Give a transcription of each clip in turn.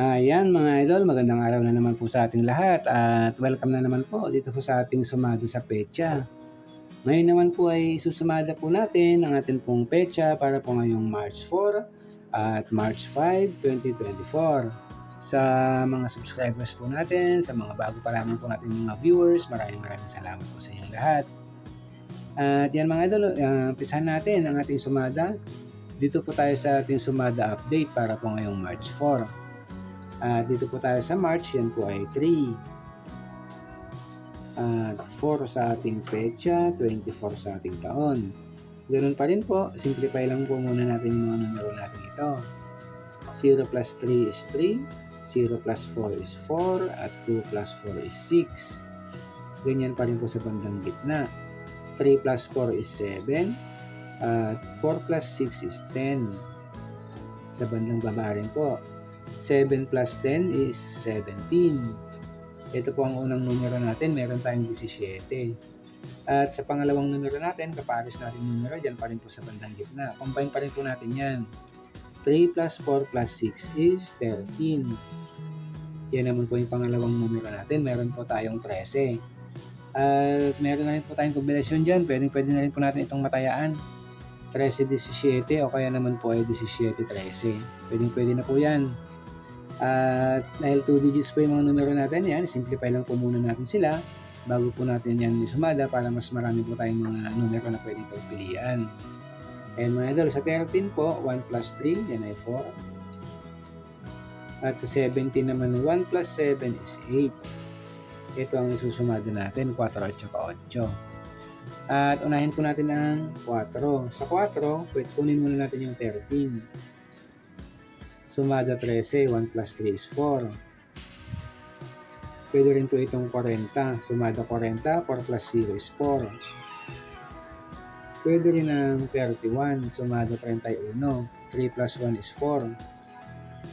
Ayan mga idol, magandang araw na naman po sa ating lahat at welcome na naman po dito po sa ating sumada sa pecha. Ngayon naman po ay susumada po natin ang ating pong pecha para po ngayong March 4 at March 5, 2024. Sa mga subscribers po natin, sa mga bago pa lamang po natin mga viewers, maraming maraming salamat po sa inyong lahat. At yan mga idol, uh, umpisahan natin ang ating sumada. Dito po tayo sa ating sumada update para po ngayong March 4. Uh, dito po tayo sa March, yan po ay 3. At uh, 4 sa ating pecha, 24 sa ating taon. Ganun pa rin po, simplify lang po muna natin yung mga numero natin ito. 0 plus 3 is 3, 0 plus 4 is 4, at 2 plus 4 is 6. Ganyan pa rin po sa bandang gitna. 3 plus 4 is 7, at 4 plus 6 is 10. Sa bandang baba rin po, 7 plus 10 is 17. Ito po ang unang numero natin, meron tayong 17. At sa pangalawang numero natin, kapares natin numero, dyan pa rin po sa bandang gitna. Combine pa rin po natin yan. 3 plus 4 plus 6 is 13. Yan naman po yung pangalawang numero natin. Meron po tayong 13. At meron na rin po tayong kombinasyon dyan. Pwede, pwede na rin po natin itong matayaan. 13-17 o kaya naman po ay 17-13. Pwede, pwede na po yan. At dahil 2 digits po yung mga numero natin yan, simplify lang po muna natin sila bago po natin yan isumada para mas marami po tayong mga numero na pwedeng pagpilian. And mga idol, sa 13 po, 1 plus 3, yan ay 4. At sa 17 naman, 1 plus 7 is 8. Ito ang isusumada natin, 4 at 8. At unahin po natin ang 4. Sa 4, pwede kunin muna natin yung 13. Sumada 13, 1 plus 3 is 4. Pwede rin po itong 40. Sumada 40, 4 plus 0 is 4. Pwede rin ang 31. Sumada 31, 3 plus 1 is 4.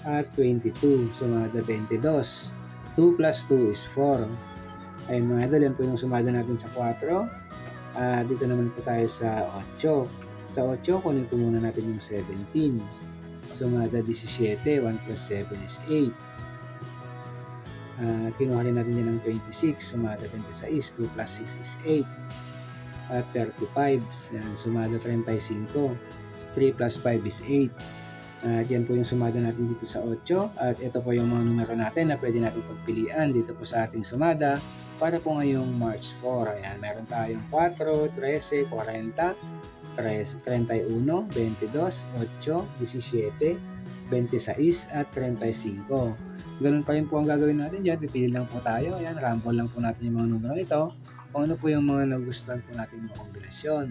At 22. Sumada 22. 2 plus 2 is 4. Ay mga idol, po yung sumada natin sa 4. Uh, dito naman po tayo sa 8. Sa 8, kunin po muna natin yung 17. Sumada 17, 1 plus 7 is 8. Uh, kinuha rin natin yan ng 26, sumada 26, 2 plus 6 is 8. At 35, yan, sumada 35, 3 plus 5 is 8. At yan po yung sumada natin dito sa 8. At ito po yung mga numero natin na pwede natin pagpilian dito po sa ating sumada para po ngayong March 4. Ayan, meron tayong 4, 13, 40, 3, 31, 22, 8, 17, 26 at 35. Ganun pa rin po ang gagawin natin dyan. Pipili lang po tayo. Ayan, ramble lang po natin yung mga numero ito. Kung ano po yung mga nagustuhan po natin yung kombinasyon.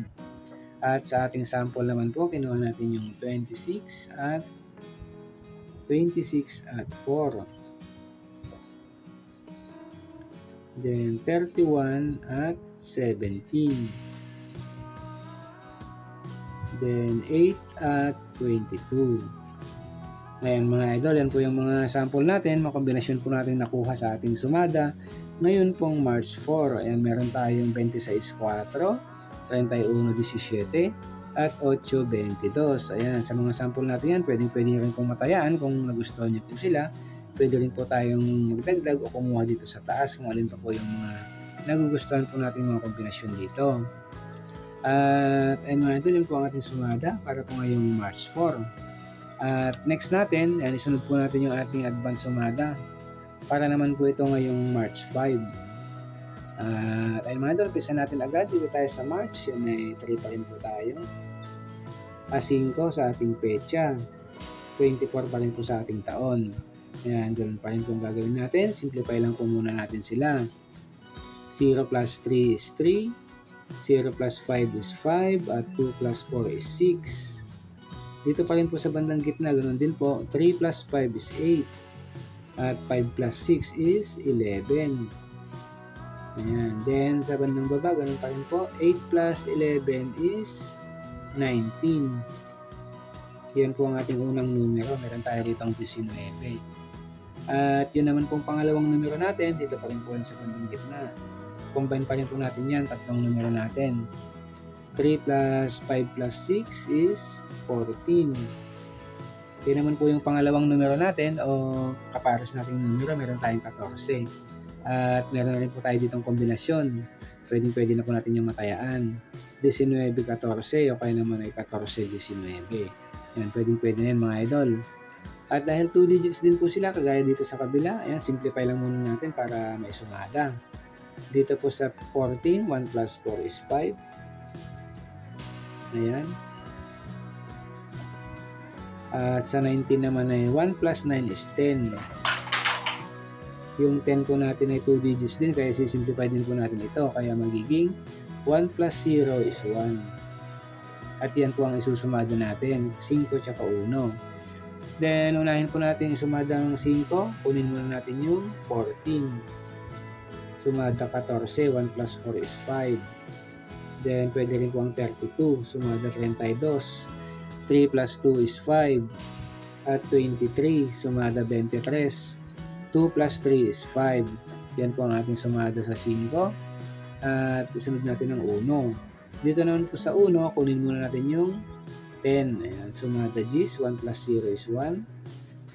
At sa ating sample naman po, kinuha natin yung 26 at 26 at 4. Then 31 at 17. Then 8 at 22. Ayan mga idol, yan po yung mga sample natin, mga kombinasyon po natin nakuha sa ating sumada. Ngayon pong March 4, ayan meron tayong 26.4, 31.17, at 8.22. Ayan, sa mga sample natin yan, pwedeng pwede rin pong matayaan kung nagustuhan niyo po sila. Pwede rin po tayong magdagdag o kumuha dito sa taas kung alin pa po yung mga nagugustuhan po natin mga kombinasyon dito. At ayun mga idol, yun po ang ating sumada para po ngayong March 4. At next natin, yan, isunod po natin yung ating advance sumada para naman po ito ngayong March 5. At ayun mga idol, pisa natin agad dito tayo sa March. Yan ay 3 pa rin po tayo. A 5 sa ating pecha. 24 pa rin po sa ating taon. Ayan, ganun pa rin po gagawin natin. Simplify lang po muna natin sila. 0 plus 3 is 3. 0 plus 5 is 5 at 2 plus 4 is 6. Dito pa rin po sa bandang gitna, ganoon din po, 3 plus 5 is 8 at 5 plus 6 is 11. Ayan. Then, sa bandang baba, ganun pa rin po, 8 plus 11 is 19. Yan po ang ating unang numero. Meron tayo dito ang 19. At yun naman pong pangalawang numero natin, dito pa rin po sa bandang gitna combine pa rin po natin yan, tatlong numero natin. 3 plus 5 plus 6 is 14. Yan naman po yung pangalawang numero natin o kapares nating numero, meron tayong 14. At meron na rin po tayo ditong kombinasyon. Pwedeng pwede na po natin yung matayaan. 19-14 o kaya naman ay 14-19. Yan, pwedeng pwede na yan mga idol. At dahil 2 digits din po sila, kagaya dito sa kabila, ayan, simplify lang muna natin para maisumada. Dito po sa 14, 1 plus 4 is 5. Ayan. At sa 19 naman ay 1 plus 9 is 10. Yung 10 po natin ay 2 digits din, kaya sisimplify din po natin ito. Kaya magiging 1 plus 0 is 1. At yan po ang isusumada natin, 5 tsaka 1. Then, unahin po natin isumada ang 5. Kunin muna natin yung 14. Sumada 14. 1 plus 4 is 5. Then, pwede rin po ang 32. Sumada 32. 3 plus 2 is 5. At 23. Sumada 23. 2 plus 3 is 5. Yan po ang ating sumada sa 5. At isunod natin ang 1. Dito naman po sa 1, kunin muna natin yung 10. Ayan, sumada G's, 1 plus 0 is 1.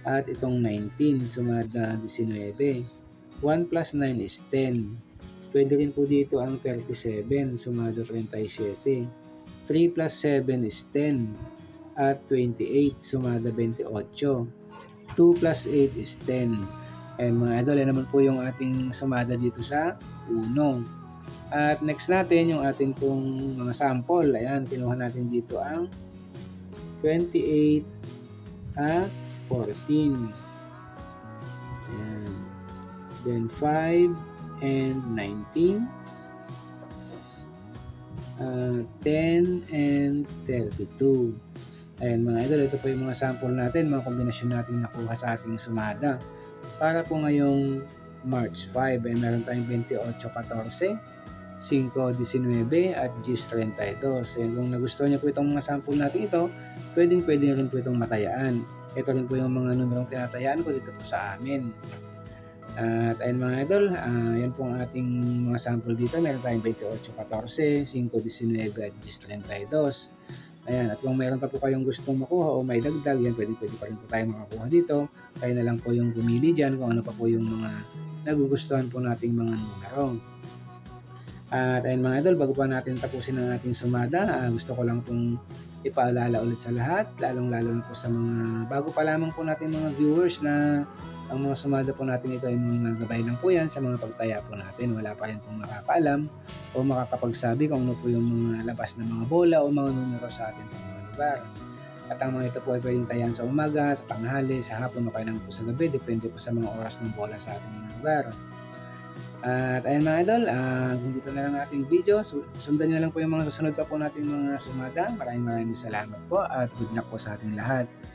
At itong 19, sumada 19. 1 plus 9 is 10. Pwede rin po dito ang 37, sumada 37. 3 plus 7 is 10. At 28, sumada 28. 2 plus 8 is 10. And mga idol, yan naman po yung ating sumada dito sa 1. At next natin, yung ating pong mga sample. Ayan, kinuha natin dito ang 28 at 14. Ayan. Then 5 and 19. Uh, 10 and 32. Ayan mga idol, ito po yung mga sample natin, mga kombinasyon natin nakuha sa ating sumada. Para po ngayong March 5, ay meron tayong 28, 14, 5.19 at GIS 32. So kung nagustuhan niyo po itong mga sample natin ito, pwedeng pwede rin po itong matayaan. Ito rin po yung mga numerong tinatayaan ko dito po sa amin. At ayun mga idol, uh, yan po ang ating mga sample dito. Meron tayong 28, 14, 5.19 at GIS 32. Ayan, at kung mayroon pa po kayong gustong makuha o may dagdag, yan pwede pwede pa rin po tayo makakuha dito. Kayo na lang po yung pumili dyan kung ano pa po yung mga nagugustuhan po nating mga numero. At ayun mga idol, bago pa natin tapusin ang ating sumada, uh, gusto ko lang pong ipaalala ulit sa lahat, lalong-lalo na po sa mga bago pa lamang po natin mga viewers na ang mga sumada po natin ito ay mga gabay lang po yan sa mga pagtaya po natin. Wala pa rin pong makakaalam o makakapagsabi kung ano po yung mga labas ng mga bola o mga numero sa ating mga lugar. At ang mga ito po ay pwedeng tayan sa umaga, sa tanghali, sa hapon o kaya naman po sa gabi. Depende po sa mga oras ng bola sa ating mga lugar. At ayun mga idol, uh, dito na lang ating video, sundan nyo lang po yung mga susunod pa po nating mga sumada. Maraming maraming salamat po at good luck po sa ating lahat.